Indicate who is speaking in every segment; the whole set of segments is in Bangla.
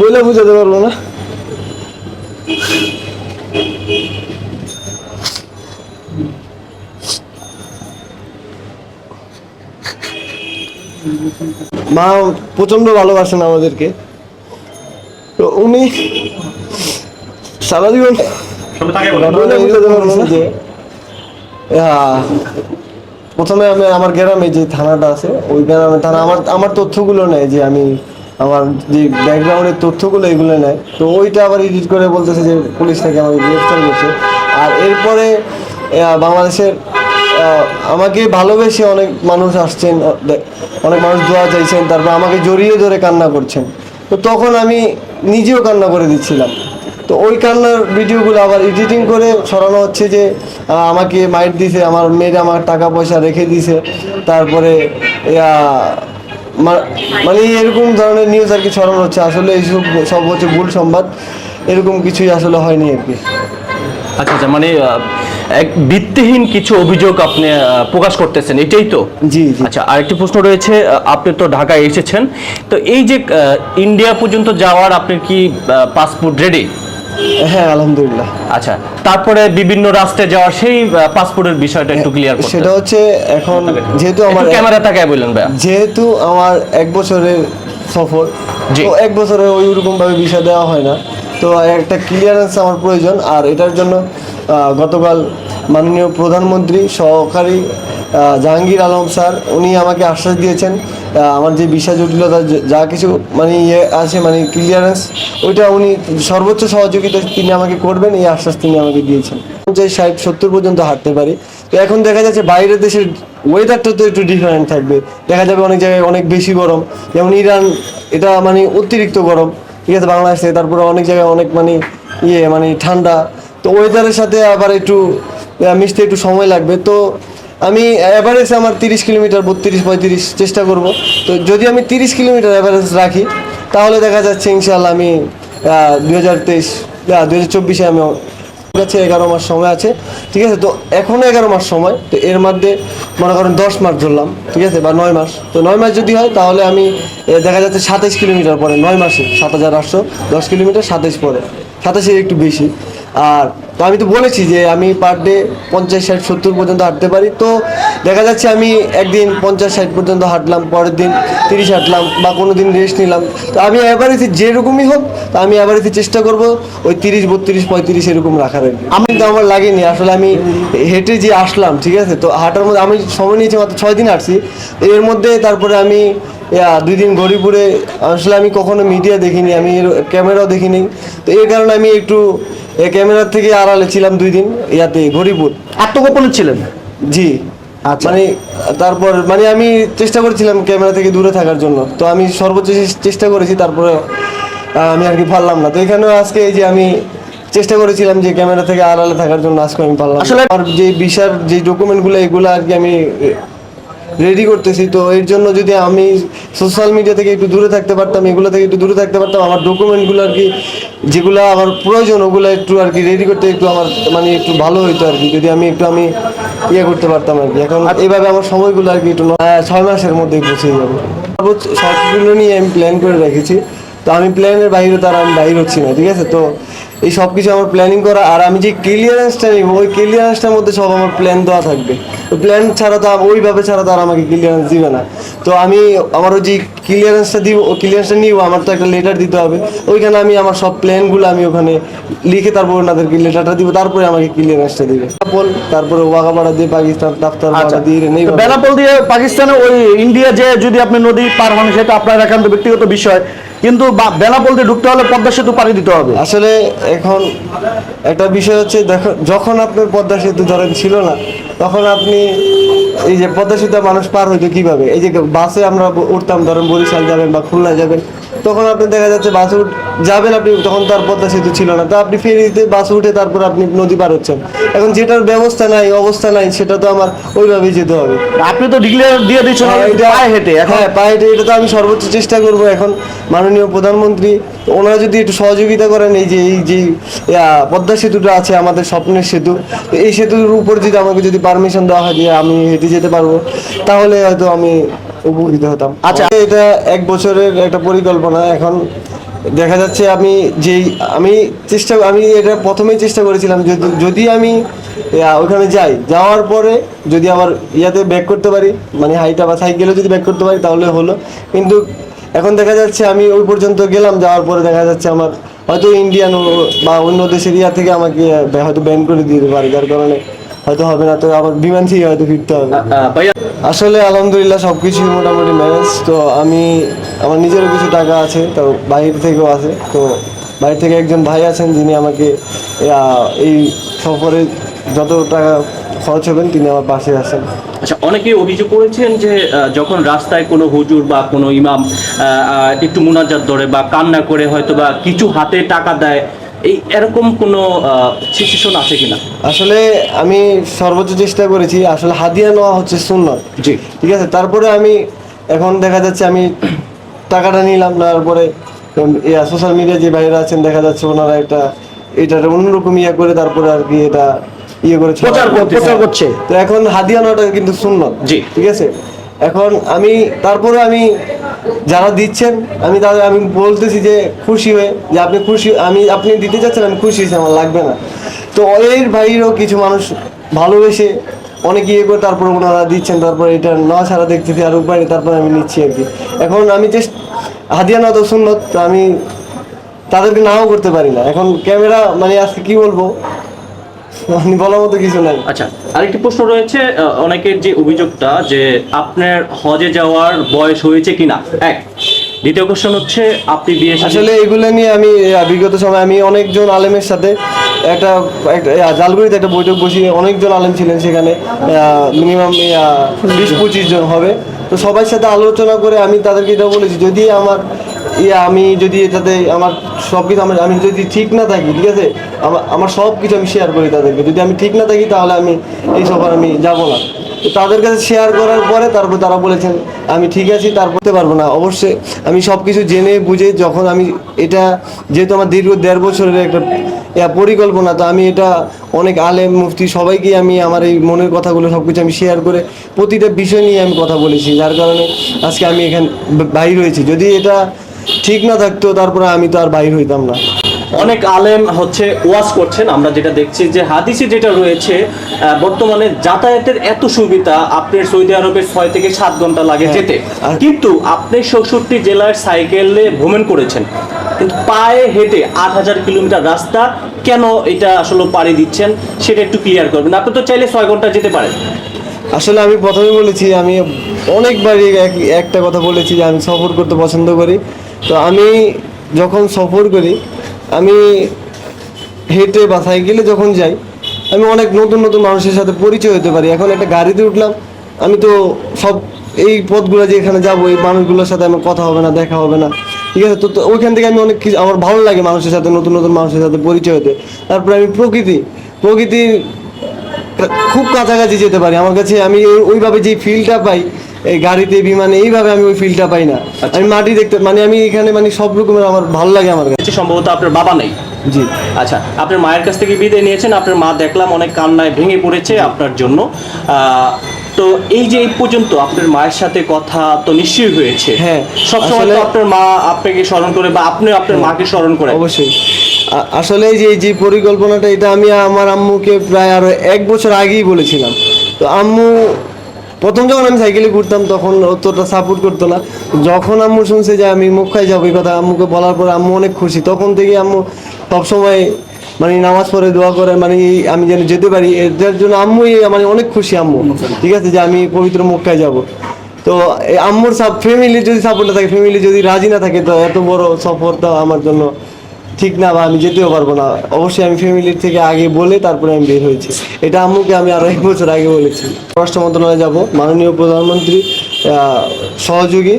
Speaker 1: বইলে বুঝাতে পারব না। মা প্রচণ্ড ভালোবাসেন আমাদেরকে। তো উনি সারা জীবন বলে হ্যাঁ, প্রথমে আমি আমার গ্রামে যে থানাটা আছে ওই গ্রামে থানা আমার আমার তথ্যগুলো নেয় যে আমি আমার যে ব্যাকগ্রাউন্ডের তথ্যগুলো এগুলো নেয়, তো ওইটা আবার এডিট করে বলতেছে যে পুলিশ থেকে আমাকে গ্রেফতার করছে। আর এরপরে বাংলাদেশের আমাকে ভালোবেসে অনেক মানুষ আসছেন অনেক মানুষ দোয়া চাইছেন, তারপর আমাকে জড়িয়ে ধরে কান্না করছেন। তো তখন আমি নিজেও কান্না করে দিচ্ছিলাম। তো ওই কান্নার ভিডিওগুলো আবার এডিটিং করে সরানো হচ্ছে যে আমাকে মাইট দিছে, আমার মেয়ের আমার টাকা পয়সা রেখে দিছে, তারপরে মানে এরকম ধরনের নিউজ আর কি ছড়ানো হচ্ছে। আসলে এইসব সব হচ্ছে ভুল সংবাদ। এরকম কিছুই আসলে হয়নি আর কি
Speaker 2: আচ্ছা আচ্ছা মানে এক ভিত্তিহীন কিছু অভিযোগ আপনি প্রকাশ করতেছেন এটাই তো?
Speaker 1: জি জি।
Speaker 2: আচ্ছা আরেকটি প্রশ্ন রয়েছে আপনি তো ঢাকায় এসেছেন। তো এই যে ইন্ডিয়া পর্যন্ত যাওয়ার আপনি কি পাসপোর্ট রেডি
Speaker 1: হ্যাঁ আলহামদুলিল্লাহ।
Speaker 2: আচ্ছা তারপরে বিভিন্ন রাষ্ট্রে যাওয়ার সেই পাসপোর্টের বিষয়টা একটু ক্লিয়ার করতে।
Speaker 1: সেটা হচ্ছে এখন যেহেতু আমার
Speaker 2: ক্যামেরা তাকায় বললেন ভাইয়া।
Speaker 1: যেহেতু আমার এক বছরের সফর। তো এক বছরে ওই রকম ভাবে ভিসা দেওয়া হয় না। তো একটা ক্লিয়ারেন্স আমার প্রয়োজন আর এটার জন্য গতকাল মাননীয় প্রধানমন্ত্রী সহকারী জাহাঙ্গীর আলম স্যার উনি আমাকে আশ্বাস দিয়েছেন আমার যে ভিসা জটিলতা যে- যা কিছু মানে ইয়ে আছে মানে ক্লিয়ারেন্স ওইটা উনি সর্বোচ্চ সহযোগিতা তিনি আমাকে করবেন, এই আশ্বাস তিনি আমাকে দিয়েছেন। যে ষাট, সত্তর পর্যন্ত হাঁটতে পারি। তো এখন দেখা যাচ্ছে বাইরের দেশের ওয়েদারটা তো একটু ডিফারেন্ট থাকবে। দেখা যাবে অনেক জায়গায় অনেক বেশি গরম। যেমন ইরান, এটা মানে অতিরিক্ত গরম। ঠিক আছে, বাংলাদেশে, তারপরে অনেক জায়গায় অনেক মানে ইয়ে মানে ঠান্ডা। তো ওয়েদারের সাথে আবার একটু মিশতে একটু সময় লাগবে। তো আমি অ্যাভারেজ আমার তিরিশ কিলোমিটার, বত্রিশ, পঁয়ত্রিশ চেষ্টা করব। তো যদি আমি তিরিশ কিলোমিটার অ্যাভারেজ রাখি, তাহলে দেখা যাচ্ছে ইনশাল্লাহ আমি দুই হাজার তেইশ দুই হাজার চব্বিশে আমি কাছে এগারো মাস সময় আছে, ঠিক আছে? তো এখনও এগারো মাস সময়, তো এর মধ্যে মনে করেন দশ মাস ধরলাম, ঠিক আছে? বা নয় মাস। তো নয় মাস যদি হয়, তাহলে আমি দেখা যাচ্ছে সাতাইশ কিলোমিটার পরে, নয় মাসে, সাত হাজার আটশো দশ কিলোমিটার সাতাইশ পরে। সাতাশের একটু বেশি। আর তো আমি তো বলেছি যে আমি পার ডে পঞ্চাশ, ষাট, সত্তর পর্যন্ত হাঁটতে পারি। তো দেখা যাচ্ছে আমি একদিন পঞ্চাশ, ষাট পর্যন্ত হাঁটলাম, পরের দিন তিরিশ হাঁটলাম বা কোনো দিন রেস্ট নিলাম। তো আমি অ্যাভারেজে যেরকমই হোক, তো আমি অ্যাভারেজে চেষ্টা করব ওই তিরিশ, বত্রিশ, পঁয়ত্রিশ এরকম রাখার। আমি তো আমার লাগেনি, আসলে আমি হেঁটে যে আসলাম, ঠিক আছে? তো হাঁটার মধ্যে আমি সময় নিয়েছি মাত্র ছয় দিন হাঁটছি। এর মধ্যে তারপরে আমি ইয়া, দুই দিন গরিপুরে আসলে আমি কখনো মিডিয়া দেখিনি আমি ক্যামেরাও দেখিনি। তো এই কারণে আমি একটু ক্যামেরার থেকে আড়ালে ছিলাম দুই দিন ইয়াতে গরিপুর।
Speaker 3: আত্মগোপনে ছিলেন?
Speaker 1: জি।
Speaker 3: আচ্ছা।
Speaker 1: মানে তারপর মানে আমি চেষ্টা করেছিলাম ক্যামেরা থেকে দূরে থাকার জন্য। তো আমি সর্বোচ্চ চেষ্টা করেছি তারপরে আমি আর কি পারলাম না। তো এখানেও আজকে এই যে আমি চেষ্টা করেছিলাম যে ক্যামেরা থেকে আড়ালে থাকার জন্য আজকে আমি পারলাম আসলে আমার যে বিশার যে ডকুমেন্টগুলো এগুলো আর কি আমি রেডি করতেছি। তো এর জন্য যদি আমি সোশ্যাল মিডিয়া থেকে একটু দূরে থাকতে পারতাম এগুলো থেকে একটু দূরে থাকতে পারতাম আমার ডকুমেন্টগুলো আর কি যেগুলো আমার প্রয়োজন ওগুলো একটু আর কি রেডি করতে একটু আমার মানে একটু ভালো হইতো আর কি যদি আমি একটু আমি ইয়ে করতে পারতাম আর কি। এখন এইভাবে আমার সময়গুলো আর কি একটু ন- ছয় মাসের মধ্যে পৌঁছে যাব। সর্বোচ্চ সবগুলো নিয়ে আমি প্ল্যান করে রেখেছি। তো আমি প্ল্যানের বাইরে তার আমি বাইর হচ্ছি না ঠিক আছে? তো এই সব কিছু আমার প্ল্যানিং করা আর আমি যে ক্লিয়ারেন্সটা নিব ওই ক্লিয়ারেন্সটার মধ্যে সব আমার প্ল্যান দেওয়া থাকবে। তো প্ল্যান ছাড়া তো ওইভাবে ছাড়া তো আর আমাকে ক্লিয়ারেন্স দিবে না। তো আমি আমার ওই যে ক্লিয়ারেন্সটা দিব ক্লিয়ারেন্সটা নিব আমার তো একটা লেটার দিতে হবে। ওইখানে আমি আমার সব প্ল্যানগুলো আমি ওখানে লিখে তারপর ওনাদেরকে লেটারটা দিব তারপরে আমাকে ক্লিয়ারেন্সটা দিবে। তারপর তারপরে ওয়াগাপাড়া দিয়ে পাকিস্তান দাফতার
Speaker 3: আচ্ছা।
Speaker 1: দিয়ে নেই
Speaker 3: বেনাপোল দিয়ে পাকিস্তানে ওই ইন্ডিয়া যে যদি আপনি নদী পার হন সেটা আপনার একান্ত ব্যক্তিগত বিষয়। কিন্তু বেলা বলতে ঢুকতে হলে পদ্মা সেতু পাড়ি দিতে হবে।
Speaker 1: আসলে এখন একটা বিষয় হচ্ছে দেখো, যখন আপনার পদ্মা সেতু ধরেন ছিল না, তখন আপনি এই যে পদ্মা সেতু মানুষ পার হইতো কীভাবে? এই যে বাসে আমরা উঠতাম, ধরেন বরিশাল যাবেন বা খুলনা যাবেন তখন আপনি দেখা যাচ্ছে বাসে উঠ যাবেন আপনি তখন তার পদ্মা সেতু ছিল না। তো আপনি ফেরিতে বাসে উঠে তারপর আপনি নদী পার হচ্ছেন। এখন যেটার ব্যবস্থা নাই অবস্থা নাই সেটা তো আমার ওইভাবেই যেতে হবে।
Speaker 3: আপনি তো ডিক্লেয়ার দিয়ে দিচ্ছেন
Speaker 1: হ্যাঁ,
Speaker 3: পায়ে হেঁটে
Speaker 1: হ্যাঁ পায়ে হেঁটে এটা তো আমি সর্বোচ্চ চেষ্টা করব এখন মাননীয় প্রধানমন্ত্রী। ওনারা যদি একটু সহযোগিতা করেন এই যে এই যে পদ্মা সেতুটা আছে আমাদের স্বপ্নের সেতু এই সেতুর উপর যদি আমাকে যদি পারমিশন দেওয়া হয় যে আমি হেঁটে যেতে পারব তাহলে হয়তো আমি উপকৃত হতাম। আচ্ছা। এটা এক বছরের একটা পরিকল্পনা। এখন দেখা যাচ্ছে আমি যেই আমি চেষ্টা আমি এটা প্রথমেই চেষ্টা করেছিলাম যদি যদি আমি ওখানে যাই। যাওয়ার পরে যদি আমার ইয়াতে ব্যাক করতে পারি মানে হাইটা বা সাইকেলে যদি ব্যাক করতে পারি তাহলে হলো। কিন্তু এখন দেখা যাচ্ছে আমি ওই পর্যন্ত গেলাম। যাওয়ার পরে দেখা যাচ্ছে আমার হয়তো ইন্ডিয়ান বা অন্য দেশের ইয়া থেকে আমাকে হয়তো ব্যান করে দিতে পারে। যার কারণে হয়তো হবে না তো আবার বিমান থেকে হয়তো ফিরতে হবে। আসলে আলহামদুলিল্লাহ সব কিছুই মোটামুটি ম্যানেজ। তো আমি আমার নিজেরও কিছু টাকা আছে তো বাইরে থেকেও আছে। তো বাইরে থেকে একজন ভাই আছেন যিনি আমাকে এই সফরে যত টাকা খরচ হবেন তিনি আমার পাশে আছেন।
Speaker 2: আচ্ছা অনেকে অভিযোগ করেছেন যে যখন রাস্তায় কোনো হুজুর বা কোনো ইমাম একটু মুনাজাত ধরে বা কান্না করে হয়তো বা কিছু হাতে টাকা দেয় এই এরকম কোনো সিচুয়েশন আছে কিনা?
Speaker 1: আসলে আমি সর্বোচ্চ চেষ্টা করেছি আসলে হাদিয়া নেওয়া হচ্ছে সুন্নত।
Speaker 2: জি।
Speaker 1: ঠিক আছে? তারপরে আমি এখন দেখা যাচ্ছে আমি টাকাটা নিলাম নেওয়ার পরে সোশ্যাল মিডিয়া যে বাইরে আছেন দেখা যাচ্ছে ওনারা একটা এটা অন্যরকম ইয়ে করে তারপরে আর কি এটা ইয়ে করে
Speaker 3: প্রচার করছে, প্রচার। করছে।
Speaker 1: তো এখন হাদিয়া নেওয়াটা কিন্তু সুন্নত।
Speaker 2: জি।
Speaker 1: ঠিক আছে? এখন আমি তারপরে আমি যারা দিচ্ছেন, আমি তাদের আমি বলতেছি যে খুশি হয়ে, যে আপনি খুশি, আমি আপনি দিতে যাচ্ছেন আমি খুশি হয়েছি, আমার লাগবে না। তো এর বাইরেও কিছু মানুষ ভালোবেসে অনেক ইয়ে করে, তারপর ওনারা দিচ্ছেন, তারপর এটা না ছাড়া দেখতেছি, আর উপায় তারপর আমি নিচ্ছি আর কি। এখন আমি চেষ্টা হাদিয়া না তো সুন্নত, আমি তাদেরকে নাও করতে পারি না। এখন ক্যামেরা মানে আজকে কি বলব? বলার মতো কিছু নাই।
Speaker 2: আচ্ছা আরেকটি প্রশ্ন রয়েছে অনেকের যে অভিযোগটা যে আপনার হজে যাওয়ার বয়স হয়েছে কিনা। এক। দ্বিতীয় কোশ্চেন হচ্ছে আপনি বিয়ে
Speaker 1: আসলে এগুলো নিয়ে আমি বিগত সময় আমি অনেকজন আলেমের সাথে একটা একটা জালগুড়িতে একটা বৈঠক বসিয়ে অনেকজন আলেম ছিলেন সেখানে মিনিমাম বিশ পঁচিশ জন হবে। তো সবার সাথে আলোচনা করে আমি তাদেরকে এটা বলেছি যদি আমার ইয়ে আমি যদি এটাতে আমার সব কিছু আমার আমি যদি ঠিক না থাকি, ঠিক আছে? আমার আমার সব কিছু আমি শেয়ার করি তাদেরকে। যদি আমি ঠিক না থাকি, তাহলে আমি এই সফর আমি যাব না। তাদের কাছে শেয়ার করার পরে তারপর তারা বলেছেন, আমি ঠিক আছি করতে পারব না। অবশ্যই আমি সব কিছু জেনে বুঝে যখন আমি এটা, যেহেতু আমার দীর্ঘ দেড় বছরের একটা পরিকল্পনা, তো আমি এটা অনেক আলেম, মুফতি সবাইকে আমি আমার এই মনের কথাগুলো সব কিছু আমি শেয়ার করে প্রতিটা বিষয় নিয়ে আমি কথা বলেছি। যার কারণে আজকে আমি এখানে বাইর হয়েছি যদি এটা ঠিক না থাকতো তারপরে আমি তো আর বাইর হইতাম না।
Speaker 2: অনেক আলেম হচ্ছে ওয়াজ করছেন আমরা যেটা দেখছি যে হাদিসে যেটা রয়েছে বর্তমানে যাতায়াতের এত সুবিধা আপনার সৌদি আরবের ছয় থেকে সাত ঘণ্টা লাগে
Speaker 1: হ্যাঁ।
Speaker 2: যেতে। কিন্তু আপনি চৌষট্টি জেলার সাইকেলে ভ্রমণ করেছেন কিন্তু পায়ে হেঁটে আট হাজার কিলোমিটার রাস্তা কেন এটা আসলে পাড়ি দিচ্ছেন সেটা একটু ক্লিয়ার করবেন। আপনি তো চাইলে ছয় ঘণ্টা যেতে পারেন।
Speaker 1: আসলে আমি প্রথমে বলেছি আমি অনেকবারই একটা কথা বলেছি যে আমি সফর করতে পছন্দ করি। তো আমি যখন সফর করি, আমি হেঁটে বা সাইকেলে যখন যাই, আমি অনেক নতুন নতুন মানুষের সাথে পরিচয় হতে পারি। এখন একটা গাড়িতে উঠলাম, আমি তো সব এই পথগুলো যে এখানে যাব, এই মানুষগুলোর সাথে আমার কথা হবে না, দেখা হবে না। ঠিক আছে? তো ওইখান থেকে আমি অনেক কিছু, আমার ভালো লাগে মানুষের সাথে, নতুন নতুন মানুষের সাথে পরিচয় হতে। তারপরে আমি প্রকৃতি, প্রকৃতির খুব কাছাকাছি যেতে পারি। আমার কাছে আমি ওইভাবে যে ফিলটা পাই এই গাড়িতে বিমানে এইভাবে আমি ওই ফিলটা পাই না। আমি মাটি দেখতে মানে আমি এখানে মানে সব রকমের আমার ভালো লাগে আমার কাছে।
Speaker 2: সম্ভবত আপনার বাবা নেই?
Speaker 1: জি।
Speaker 2: আচ্ছা আপনার মায়ের কাছ থেকে বিদায় নিয়েছেন আপনার মা দেখলাম অনেক কান্নায় ভেঙে পড়েছে আপনার জন্য। তো এই যে এই পর্যন্ত আপনার মায়ের সাথে কথা তো নিশ্চয়ই হয়েছে।
Speaker 1: হ্যাঁ,
Speaker 2: সবসময় তো আপনার মা আপনাকে স্মরণ করে বা আপনি আপনার মাকে স্মরণ করে
Speaker 1: অবশ্যই। আসলে এই যে এই যে পরিকল্পনাটা এটা আমি আমার আম্মুকে প্রায় আরও এক বছর আগেই বলেছিলাম। তো আম্মু প্রথম যখন আমি সাইকেলে ঘুরতাম, তখন অতটা সাপোর্ট করতো না। যখন আম্মু শুনছে যে আমি মুখায় যাব, এই কথা আম্মুকে বলার পর আম্মু অনেক খুশি। তখন থেকে আম্মু সবসময় মানে নামাজ পড়ে, দোয়া করে মানে আমি যেন যেতে পারি এটার জন্য আম্মুই মানে অনেক খুশি আম্মু। ঠিক আছে, যে আমি পবিত্র মক্কায় যাব। তো আম্মুর সাপ ফ্যামিলির যদি সাপোর্ট না থাকে ফ্যামিলি যদি রাজি না থাকে, তো এত বড় সফরটা আমার জন্য ঠিক না বা আমি যেতেও পারব না। অবশ্যই আমি ফ্যামিলির থেকে আগে বলে তারপরে আমি বের হয়েছি। এটা আম্মুকে আমি আরও এক বছর আগে বলেছি। স্বরাষ্ট্র মন্ত্রণালয়ে যাব। মাননীয় প্রধানমন্ত্রী সহযোগী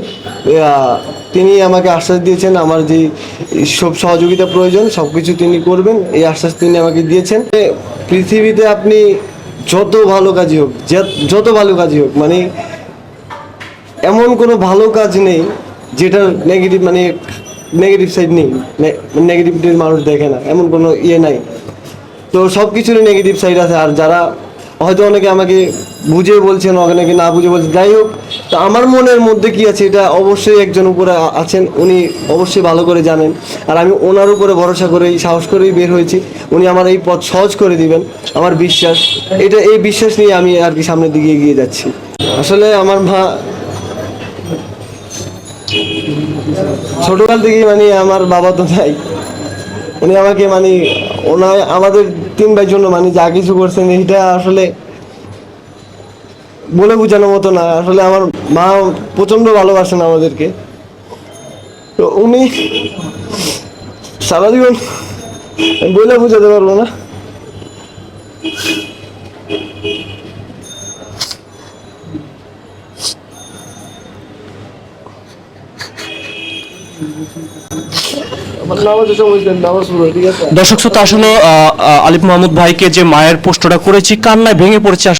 Speaker 1: তিনি আমাকে আশ্বাস দিয়েছেন, আমার যে সব সহযোগিতা প্রয়োজন সব কিছু তিনি করবেন। এই আশ্বাস তিনি আমাকে দিয়েছেন। পৃথিবীতে আপনি যত ভালো কাজই হোক যত ভালো কাজই হোক মানে এমন কোনো ভালো কাজ নেই যেটার নেগেটিভ মানে নেগেটিভ সাইড নেই। নেগেটিভিটির মানুষ দেখে না, এমন কোনো ইয়ে নাই। তো সব কিছুরই নেগেটিভ সাইড আছে, আর যারা হয়তো অনেকে আমাকে বুঝে বলছেন, অনেকে না বুঝে বলছেন, যাই হোক, তো আমার মনের মধ্যে কি আছে, এটা অবশ্যই একজন উপরে আছেন, উনি অবশ্যই ভালো করে জানেন। আর আমি ওনার উপরে ভরসা করেই, সাহস করেই বের হয়েছি। উনি আমার এই পথ সহজ করে দিবেন, আমার বিশ্বাস। এটা, এই বিশ্বাস নিয়ে আমি আর কি সামনের দিকে এগিয়ে যাচ্ছি। আসলে আমার মা ছোটকাল থেকেই মানে আমার বাবা তো নাই। উনি আমাকে মানে ওনার আমাদের তিন ভাই জন্য মানে যা কিছু করছেন, এটা আসলে বলে বোঝানোর মতো না। আসলে আমার মা প্রচণ্ড ভালোবাসেন আমাদেরকে। তো উনি সারা জীবন বলে বোঝাতে পারব না।
Speaker 2: দর্শক শ্রোতা আসলে আলিফ মাহমুদ ভাইকে যে মায়ের পোস্টটা করেছি কান্নায় ভেঙে পড়েছে